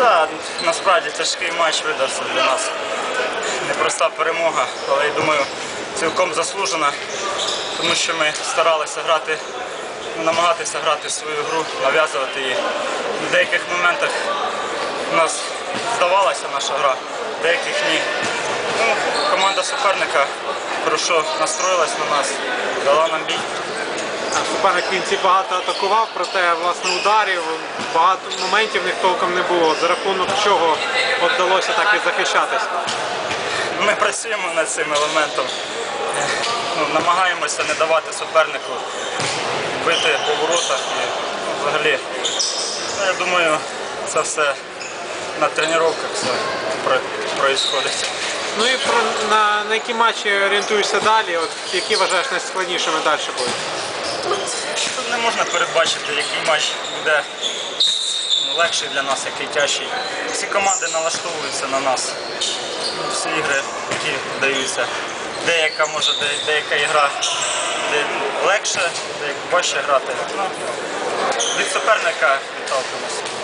Так, насправді тяжкий матч видався для нас. Непроста перемога, але я думаю, цілком заслужена, тому що ми старалися грати, намагатися грати свою гру, нав'язувати її. В деяких моментах у нас здавалася наша гра, в деяких ні. Ну, команда суперника хорошо настроїлась на нас, дала нам бій. Суперник в кінці багато атакував, проте власне ударів, багато моментів в них толком не було. За рахунок чого вдалося так і захищатись. Ми працюємо над цим елементом. Ну, намагаємося не давати супернику бити по воротах і взагалі. ну, я думаю, це все на тренуваннях все відбувається. Ну і про на, на які матчі орієнтуєшся далі? От які вважаєш найскладнішими далі будуть? Тут не можна передбачити, який матч буде ну, легший для нас, який тяжчий. Всі команди налаштовуються на нас. Ну, Всі ігри, які даються. Деяка може, де- деяка ігра де легше, деяка важче грати. Ну, від суперника відталкуємося.